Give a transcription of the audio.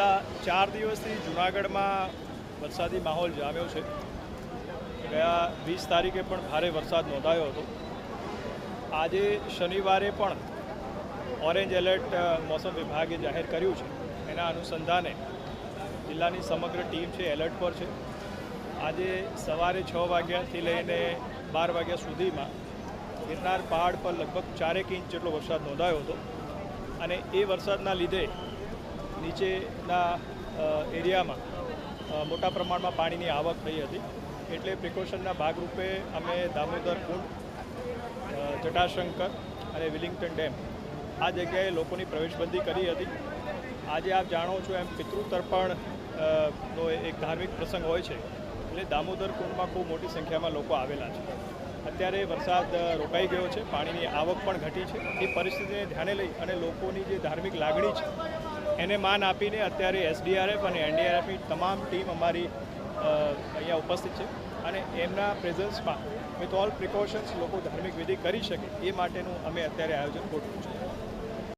છેલ્લા ચાર દિવસથી જૂનાગઢમાં વરસાદી માહોલ જામ્યો છે. ગયા વીસ તારીખે પણ ભારે વરસાદ નોંધાયો હતો. આજે શનિવારે પણ ઓરેન્જ એલર્ટ મોસમ વિભાગે જાહેર કર્યું છે. એના અનુસંધાને જિલ્લાની સમગ્ર ટીમ છે, એલર્ટ પર છે. આજે સવારે છ વાગ્યાથી લઈને બાર વાગ્યા સુધીમાં ગિરનાર પહાડ પર લગભગ ચારેક ઇંચ જેટલો વરસાદ નોંધાયો હતો. અને એ વરસાદના લીધે નીચેના એરિયામાં મોટા પ્રમાણમાં પાણીની આવક થઈ હતી. એટલે પ્રિકોશનના ભાગરૂપે અમે દામોદર કુંડ જટાશંકર અને વિલિંગ્ટન ડેમ આ જગ્યાએ લોકોની પ્રવેશબંધી કરી હતી. આજે આપ જાણો છો એમ પિતૃતર્પણ નો એક ધાર્મિક પ્રસંગ હોય છે. એટલે દામોદર કુંડમાં ખૂબ મોટી સંખ્યામાં લોકો આવેલા છે. અત્યારે વરસાદ રોકાઈ ગયો છે. પાણીની આવક પણ ઘટી છે. એ પરિસ્થિતિને ધ્યાને લઈ અને લોકોની જે ધાર્મિક લાગણી છે એને માન આપીને અત્યારે એસડીઆરએફ અને એનડીઆરએફની તમામ ટીમ અમારી અહીંયા ઉપસ્થિત છે અને એમના પ્રેઝન્સમાં વિથ ઓલ પ્રિકોશન્સ લોકો ધાર્મિક વિધિ કરી શકે એ માટેનું અમે અત્યારે આયોજન ગોઠવ્યું છે.